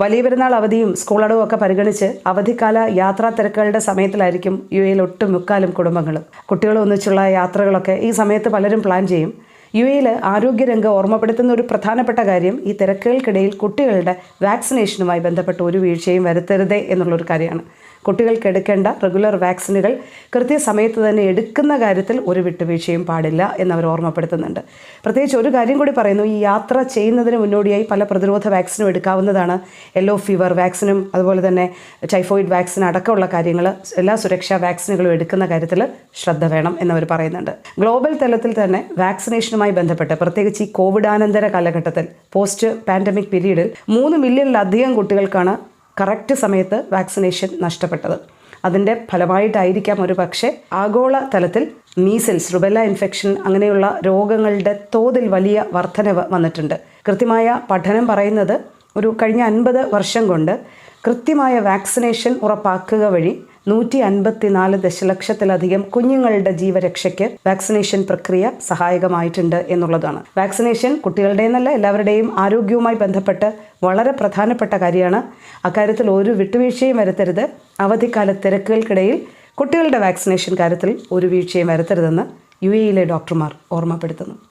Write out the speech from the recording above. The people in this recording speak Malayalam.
വലിയ പെരുന്നാൾ അവധിയും സ്കൂൾ അടവും ഒക്കെ പരിഗണിച്ച് അവധിക്കാല യാത്രാ തിരക്കുകളുടെ സമയത്തിലായിരിക്കും യു എയിൽ ഒട്ടുമുക്കാലും കുടുംബങ്ങളും. കുട്ടികളൊന്നിച്ചുള്ള യാത്രകളൊക്കെ ഈ സമയത്ത് പലരും പ്ലാൻ ചെയ്യും. യു എയിൽ ആരോഗ്യരംഗം ഓർമ്മപ്പെടുത്തുന്ന ഒരു പ്രധാനപ്പെട്ട കാര്യം ഈ തിരക്കുകൾക്കിടയിൽ കുട്ടികളുടെ വാക്സിനേഷനുമായി ബന്ധപ്പെട്ട ഒരു വീഴ്ചയും വരുത്തരുതേ എന്നുള്ളൊരു കാര്യമാണ്. കുട്ടികൾക്ക് എടുക്കേണ്ട റെഗുലർ വാക്സിനുകൾ കൃത്യസമയത്ത് തന്നെ എടുക്കുന്ന കാര്യത്തിൽ ഒരു വിട്ടുവീഴ്ചയും പാടില്ല എന്നവർ ഓർമ്മപ്പെടുത്തുന്നുണ്ട്. പ്രത്യേകിച്ച് ഒരു കാര്യം കൂടി പറയുന്നു ഈ യാത്ര ചെയ്യുന്നതിന് മുന്നോടിയായി പല പ്രതിരോധ വാക്സിനും എടുക്കാവുന്നതാണ്. യെല്ലോ ഫീവർ വാക്സിനും അതുപോലെ തന്നെ ടൈഫോയിഡ് വാക്സിൻ അടക്കമുള്ള കാര്യങ്ങൾ എല്ലാ സുരക്ഷാ വാക്സിനുകളും എടുക്കുന്ന കാര്യത്തിൽ ശ്രദ്ധ വേണം എന്നവർ പറയുന്നുണ്ട്. ഗ്ലോബൽ തലത്തിൽ തന്നെ വാക്സിനേഷനുമായി ബന്ധപ്പെട്ട് പ്രത്യേകിച്ച് ഈ കോവിഡാനന്തര കാലഘട്ടത്തിൽ പോസ്റ്റ് പാൻഡമിക് പീരീഡിൽ മൂന്ന് മില്യണിലധികം കുട്ടികൾക്കാണ് കറക്റ്റ് സമയത്ത് വാക്സിനേഷൻ നഷ്ടപ്പെട്ടത്. അതിന്റെ ഫലമായിട്ടായിരിക്കാം ഒരു പക്ഷേ ആഗോള തലത്തിൽ മീസിൽസ് റുബെല്ല ഇൻഫെക്ഷൻ അങ്ങനെയുള്ള രോഗങ്ങളുടെ തോതിൽ വലിയ വർധനവ് വന്നിട്ടുണ്ട്. കൃത്യമായ പഠനം പറയുന്നത് ഒരു കഴിഞ്ഞ അൻപത് വർഷം കൊണ്ട് കൃത്യമായ വാക്സിനേഷൻ ഉറപ്പാക്കുക വഴി നൂറ്റി അൻപത്തിനാല് ദശലക്ഷത്തിലധികം കുഞ്ഞുങ്ങളുടെ ജീവരക്ഷയ്ക്ക് വാക്സിനേഷൻ പ്രക്രിയ സഹായകമായിട്ടുണ്ട് എന്നുള്ളതാണ്. വാക്സിനേഷൻ കുട്ടികളുടെ എന്നല്ല എല്ലാവരുടെയും ആരോഗ്യവുമായി ബന്ധപ്പെട്ട് വളരെ പ്രധാനപ്പെട്ട കാര്യമാണ്. അക്കാര്യത്തിൽ ഒരു വിട്ടുവീഴ്ചയും വരുത്തരുത്. അവധിക്കാല തിരക്കുകൾക്കിടയിൽ കുട്ടികളുടെ വാക്സിനേഷൻ കാര്യത്തിൽ ഒരു വീഴ്ചയും വരുത്തരുതെന്ന് യു എയിലെ ഡോക്ടർമാർ ഓർമ്മപ്പെടുത്തുന്നു.